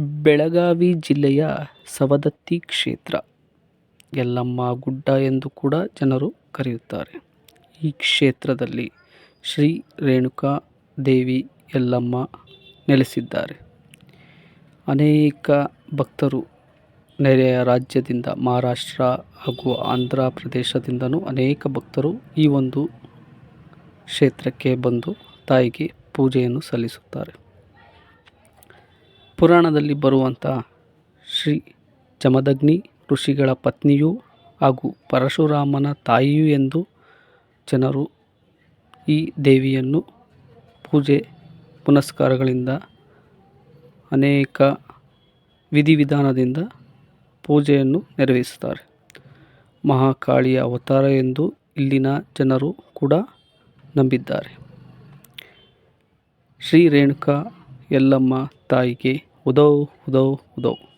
ಬೆಳಗಾವಿ ಜಿಲ್ಲೆಯ ಸವದತ್ತಿ ಕ್ಷೇತ್ರ. ಯಲ್ಲಮ್ಮ ಗುಡ್ಡ ಎಂದು ಕೂಡ ಜನರು ಕರೆಯುತ್ತಾರೆ. ಈ ಕ್ಷೇತ್ರದಲ್ಲಿ ಶ್ರೀ ರೇಣುಕಾ ದೇವಿ ಯಲ್ಲಮ್ಮ ನೆಲೆಸಿದ್ದಾರೆ. ಅನೇಕ ಭಕ್ತರು ನೆರೆಯ ರಾಜ್ಯದಿಂದ ಮಹಾರಾಷ್ಟ್ರ ಹಾಗೂ ಆಂಧ್ರ ಪ್ರದೇಶದಿಂದಲೂ ಅನೇಕ ಭಕ್ತರು ಈ ಒಂದು ಕ್ಷೇತ್ರಕ್ಕೆ ಬಂದು ತಾಯಿಗೆ ಪೂಜೆಯನ್ನು ಸಲ್ಲಿಸುತ್ತಾರೆ. ಪುರಾಣದಲ್ಲಿ ಬರುವಂಥ ಶ್ರೀ ಜಮದಗ್ನಿ ಋಷಿಗಳ ಪತ್ನಿಯೂ ಹಾಗೂ ಪರಶುರಾಮನ ತಾಯಿಯೂ ಎಂದು ಜನರು ಈ ದೇವಿಯನ್ನು ಪೂಜೆ ಪುನಸ್ಕಾರಗಳಿಂದ ಅನೇಕ ವಿಧಿವಿಧಾನದಿಂದ ಪೂಜೆಯನ್ನು ನೆರವೇರಿಸುತ್ತಾರೆ. ಮಹಾಕಾಳಿಯ ಅವತಾರ ಎಂದು ಇಲ್ಲಿನ ಜನರು ಕೂಡ ನಂಬಿದ್ದಾರೆ. ಶ್ರೀ ರೇಣುಕಾ ಯಲ್ಲಮ್ಮ ತಾಯಿಗೆ 我都我都我都。